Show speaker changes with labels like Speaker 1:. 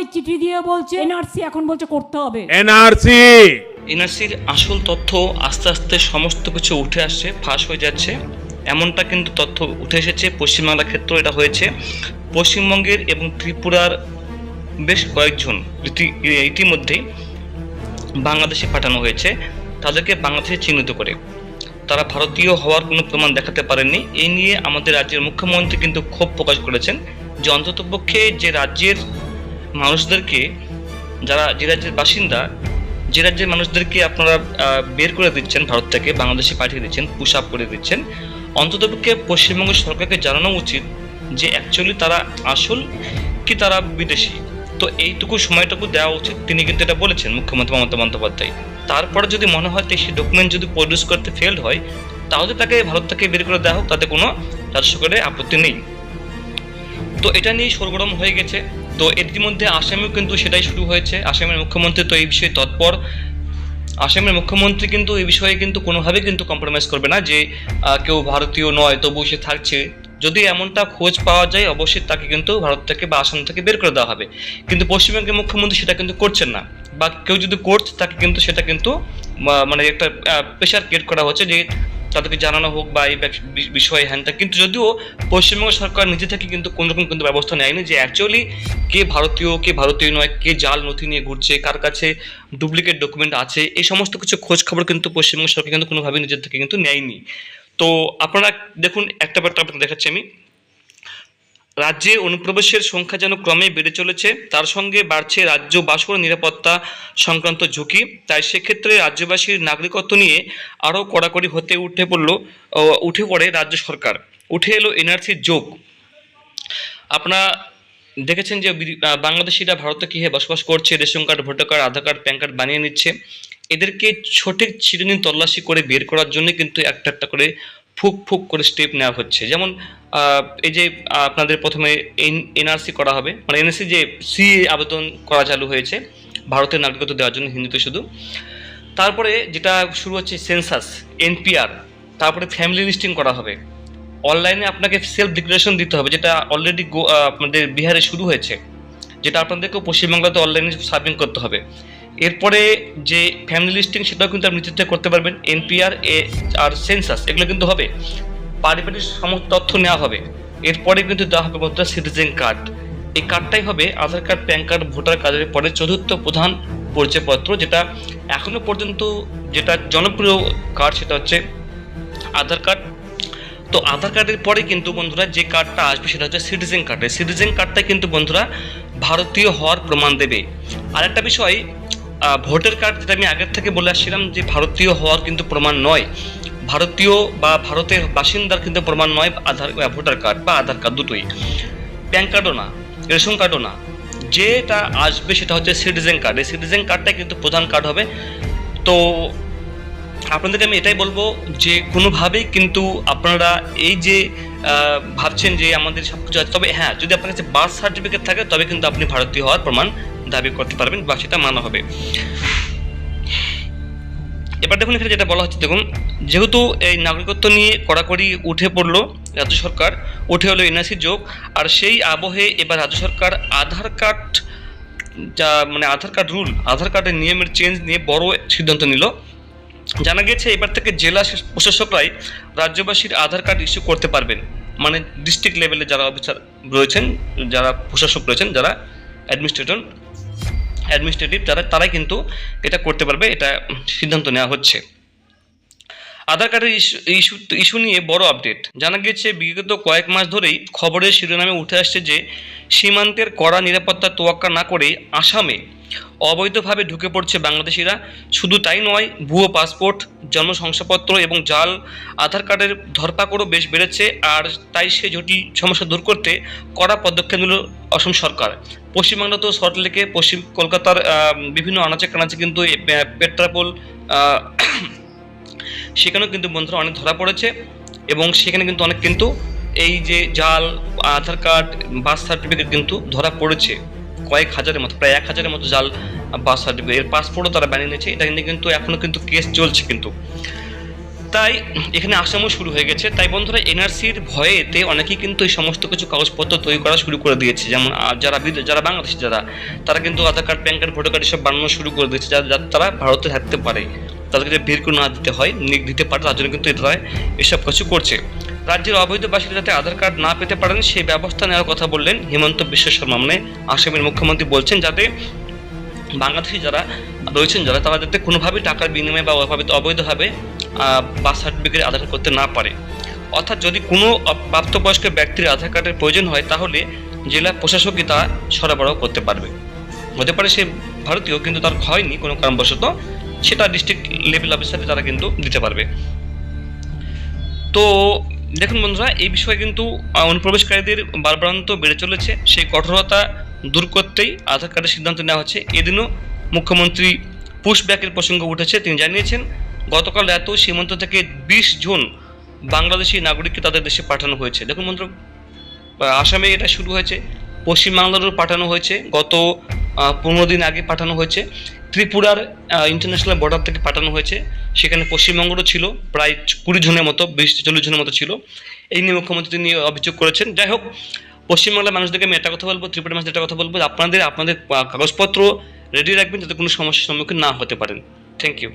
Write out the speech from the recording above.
Speaker 1: আমায় চিঠি দিয়ে বলছে এনআরসি এখন বলছে করতে হবে।
Speaker 2: এনআরসি।
Speaker 3: এনআরসির আসল তথ্য আস্তে আস্তে সমস্ত কিছু উঠে আসছে ফাঁস হয়ে যাচ্ছে। এমনটা কিন্তু তথ্য উঠে এসেছে পশ্চিমবাংলার ক্ষেত্রেও এটা হয়েছে। পশ্চিমবঙ্গের এবং ত্রিপুরার বেশ কয়েকজন ইতি- ইতিমধ্যেই বাংলাদেশে পাঠানো হয়েছে তাদেরকে বাংলাদেশে চিহ্নিত করে। তারা ভারতীয় হওয়ার কোনো প্রমাণ দেখাতে পারেননি। এই নিয়ে আমাদের রাজ্যের মুখ্যমন্ত্রী কিন্তু ক্ষোভ প্রকাশ করেছেন যে অন্ততপক্ষে যে রাজ্যের মানুষদেরকে, যারা যে রাজ্যের বাসিন্দা, যে রাজ্যের মানুষদেরকে আপনারা বের করে দিচ্ছেন ভারত থেকে, বাংলাদেশে পাঠিয়ে দিচ্ছেন, পুশ আপ করে দিচ্ছেন অন্ততপক্ষে পশ্চিমবঙ্গ সরকারকে জানানো উচিত যে অ্যাকচুয়ালি তারা আসল কি তারা বিদেশি। তো এইটুকু সময়টুকু দেওয়া উচিত। তিনি কিন্তু এটা বলেছেন, মুখ্যমন্ত্রী মমতা বন্দ্যোপাধ্যায়। তারপরে যদি মনে হয় সেই ডকুমেন্ট যদি প্রডিউস করতে ফেলড হয়, তাহলে তাকে ভারত থেকে বের করে দেওয়া হোক, তাতে কোনো রাজ্য সরকারের আপত্তি নেই। তো এটা নিয়ে সরগরম হয়ে গেছে। তো ইতিমধ্যে আসামেও কিন্তু সেটাই শুরু হয়েছে। আসামের মুখ্যমন্ত্রী তো এই বিষয়ে তৎপর। আসামের মুখ্যমন্ত্রী কিন্তু এই বিষয়ে কিন্তু কোনোভাবে কিন্তু কম্প্রোমাইজ করবে না যে কেউ ভারতীয় নয় তবু সে থাকছে। যদি এমনটা খোঁজ পাওয়া যায়, অবশ্যই তাকে কিন্তু ভারত থেকে বা আসাম থেকে বের করে দেওয়া হবে। কিন্তু পশ্চিমবঙ্গের মুখ্যমন্ত্রী সেটা কিন্তু করছেন না। বা কেউ যদি করছে তাকে কিন্তু সেটা কিন্তু মানে একটা প্রেশার ক্রিয়েট করা হচ্ছে যে তাদেরকে জানানো হোক বা এই বিষয়ে হ্যান। কিন্তু যদিও পশ্চিমবঙ্গ সরকার নিজে থেকে কিন্তু কোনো রকম কিন্তু ব্যবস্থা নেয়নি যে অ্যাকচুয়ালি কে ভারতীয় কে ভারতীয় নয়, কে জাল নথি নিয়ে ঘুরছে, কার কাছে ডুপ্লিকেট ডকুমেন্ট আছে, এই সমস্ত কিছু খোঁজ খবর কিন্তু পশ্চিমবঙ্গ সরকার কিন্তু কোনোভাবে নিজের থেকে কিন্তু নেয়নি তো আপনারা দেখুন, একটা ব্যাপারটা আপনাকে দেখাচ্ছি আমি রাজ্যে অনুপ্রবেশের সংখ্যা যেন ক্রমে বেড়ে চলেছে, তার সঙ্গে বাড়ছে রাজ্য বাসর নিরাপত্তা সংক্রান্ত ঝুঁকি। তাই সেক্ষেত্রে রাজ্যবাসীর নাগরিকত্ব নিয়ে আরও কড়াকড়ি হতে উঠে পড়ল উঠে পড়ে রাজ্য সরকার। উঠে এলো এনআরসির যোগ। আপনারা দেখেছেন যে বাংলাদেশিরা ভারতে কীভাবে বসবাস করছে, ration card, voter card, Aadhaar card, PAN card বানিয়ে নিচ্ছে। এদেরকে সঠিক চিরুনি তল্লাশি করে বের করার জন্য কিন্তু একটা একটা করে ফুক ফুক করে স্টেপ নেওয়া হচ্ছে। যেমন এই যে আপনাদের প্রথমে এন, এনআরসি করা হবে মানে এনআরসি যে সি আবেদন করা চালু হয়েছে, ভারতের নাগরিকত্ব দেওয়ার জন্য, হিন্দিতে শুধু। তারপরে যেটা শুরু হচ্ছে সেন্সাস, এনপিআর, তারপরে ফ্যামিলি লিস্টিং করা হবে। অনলাইনে আপনাকে সেলফ ডিক্লারেশন দিতে হবে, যেটা অলরেডি আপনাদের বিহারে শুরু হয়েছে, যেটা আপনাদেরকেও পশ্চিমবাংলাতে অনলাইনে সাবমিট করতে হবে। এরপরে যে ফ্যামিলি লিস্টিং সেটাও কিন্তু আপনি নিজের করতে পারবেন এনপিআর এ আর সেন্সাস এগুলো কিন্তু হবে। পারিবারিক সমস্ত তথ্য নেওয়া হবে। এরপরে কিন্তু দেওয়া হবে বন্ধুরা সিটিজেন কার্ড এই কার্ডটাই হবে Aadhaar card PAN card voter কার্ডের পরে চতুর্থ প্রধান পরিচয়পত্র, যেটা এখনও পর্যন্ত যেটা জনপ্রিয় কার্ড সেটা হচ্ছে আধার কার্ড তো আধার কার্ডের পরে কিন্তু বন্ধুরা যে কার্ডটা আসবে সেটা হচ্ছে সিটিজেন কার্ড সিটিজেন কার্ডটা কিন্তু বন্ধুরা ভারতীয় হওয়ার প্রমাণ দেবে। আর একটা বিষয় ভোটার কার্ড যেটা আমি আগের থেকে বলে আসছিলাম যে ভারতীয় হওয়ার কিন্তু প্রমাণ নয়। ভারতীয় বা ভারতের বাসিন্দার কিন্তু প্রমাণ নয় আধার ভোটার কার্ড বা আধার কার্ড দুটোই। প্যান কার্ডও না, রেশন কার্ডও না। যেটা আসবে সেটা হচ্ছে সিটিজেন কার্ড। এই সিটিজেন কার্ডটাই কিন্তু প্রধান কার্ড হবে। তো আপনাদেরকে আমি এটাই বলব যে কোনোভাবেই কিন্তু আপনারা এই যে ভাবছেন যে আমাদের সব কিছু আছে, তবে হ্যাঁ যদি আপনার কাছে বার্থ সার্টিফিকেট থাকে, তবে কিন্তু আপনি ভারতীয় হওয়ার প্রমাণ দাবি করতে পারবেন বা সেটা মানা হবে। এবার দেখুন, এখানে যেটা বলা হচ্ছে, দেখুন, যেহেতু এই নাগরিকত্ব নিয়ে কড়াকড়ি উঠে পড়ল রাজ্য সরকার, উঠে হলো এনআরসি যোগ, আর সেই আবহে এবার রাজ্য সরকার আধার কার্ড যা মানে আধার কার্ড রুল, আধার কার্ডের নিয়মের চেঞ্জ নিয়ে বড় সিদ্ধান্ত নিল। জানা গেছে এবার থেকে জেলা প্রশাসকরাই রাজ্যবাসীর আধার কার্ড ইস্যু করতে পারবেন। মানে ডিস্ট্রিক্ট লেভেলে যারা অফিসার রয়েছেন, যারা প্রশাসক রয়েছেন, যারা অ্যাডমিনিস্ট্রেটর অ্যাডমিনিস্ট্রেটিভ যারা তারাই কিন্তু এটা করতে পারবে এটা সিদ্ধান্ত নেওয়া হচ্ছে। আধার কার্ডের ইস্যু ইস্যু নিয়ে বড় আপডেট। জানা গিয়েছে, বিগত কয়েক মাস ধরেই খবরের শিরোনামে উঠে আসছে যে, সীমান্তের কড়া নিরাপত্তা তোয়াক্কা না করে আসামে অবৈধভাবে ঢুকে পড়ছে বাংলাদেশিরা। শুধু তাই নয়, ভুয়ো পাসপোর্ট জন্ম শংসাপত্র এবং জাল, আধার কার্ডের ধরপাকড়ও বেশ বেড়েছে। আর তাই সে জটিল সমস্যা দূর করতে কড়া পদক্ষেপ নিল অসম সরকার। পশ্চিমবাংলা তো সল্টলেকে, পশ্চিম কলকাতার বিভিন্ন আনাচে কানাচে কিন্তু পেট্রাপোল সেখানেও কিন্তু বন্ধুরা অনেক ধরা পড়েছে এবং সেখানে কিন্তু অনেক কিন্তু এই যে জাল, আধার কার্ড, বার্থ সার্টিফিকেট কিন্তু ধরা পড়েছে। কয়েক হাজারের মতো, প্রায় এক হাজারের মতো জাল, বার্থ সার্টিফিকেট। এর পাসপোর্টও তারা বানিয়ে নিয়েছে, এটা নিয়ে কিন্তু এখনও কিন্তু কেস চলছে কিন্তু। তাই এখানে আসামও শুরু হয়ে গেছে। তাই বন্ধুরা, এনআরসির ভয়েতে অনেকেই কিন্তু এই সমস্ত কিছু কাগজপত্র তৈরি করা শুরু করে দিয়েছে। যেমন যারা যারা বাংলাদেশি যারা, তারা কিন্তু Aadhaar card, PAN card, voter card, এসব বানানো শুরু করে দিয়েছে যারা তারা ভারতে থাকতে পারে। তাদেরকে যে বের করে না দিতে হয়, নিক দিতে পারে, তার জন্য কিন্তু তারা এসব কিছু করছে। রাজ্যের অবৈধ বাসিন্দা যাতে আধার কার্ড না পেতে পারেন, সেই ব্যবস্থা নেওয়ার কথা বললেন হিমন্ত বিশ্ব শর্মা। মানে আসামের মুখ্যমন্ত্রী বলছেন যাতে বাংলাদেশি যারা রয়েছেন, যারা তারা যাতে কোনোভাবেই টাকার বিনিময়ে বা অভাবে অবৈধভাবে বাস সার্টিফিকেট আধার কার্ড করতে না পারে। অর্থাৎ যদি কোনো প্রাপ্তবয়স্ক ব্যক্তির আধার কার্ডের প্রয়োজন হয়, তাহলে জেলা প্রশাসকই তা সরবরাহ করতে পারবে। হতে পারে সে ভারতীয়, কিন্তু তার হয়নি কোনো কারণবশত। সেটা ডিস্ট্রিক্ট লেভেল অফিসারে তারা কিন্তু দিতে পারবে। তো দেখুন বন্ধুরা, এই বিষয়ে কিন্তু অনুপ্রবেশকারীদের বারবারান্ত বেড়ে চলেছে। সেই কঠোরতা দূর করতেই আধার কার্ডের সিদ্ধান্ত নেওয়া হচ্ছে। এদিনও মুখ্যমন্ত্রী পুশব্যাকের প্রসঙ্গ উঠেছে, তিনি জানিয়েছেন, গতকাল এত সীমান্ত থেকে বিশ জন বাংলাদেশি নাগরিককে তাদের দেশে পাঠানো হয়েছে। দেখুন বন্ধু আসামে এটা শুরু হয়েছে, পশ্চিমবাংলারও পাঠানো হয়েছে। গত পনেরো দিন আগে পাঠানো হয়েছে। ত্রিপুরার ইন্টারন্যাশনাল বর্ডার থেকে পাঠানো হয়েছে। সেখানে পশ্চিমবঙ্গেরও ছিল, প্রায় কুড়ি জনের মতো, বিশ চল্লিশ জনের মতো ছিল। এই নিয়ে মুখ্যমন্ত্রী তিনি অভিযোগ করেছেন। যাই হোক, পশ্চিমবাংলার মানুষদেরকে আমি একটা কথা বলব, ত্রিপুরার মানুষদের একটা কথা বলব। আপনাদের আপনাদের কাগজপত্র রেডি রাখবেন যাতে কোনো সমস্যার সম্মুখীন না হতে পারেন। Thank you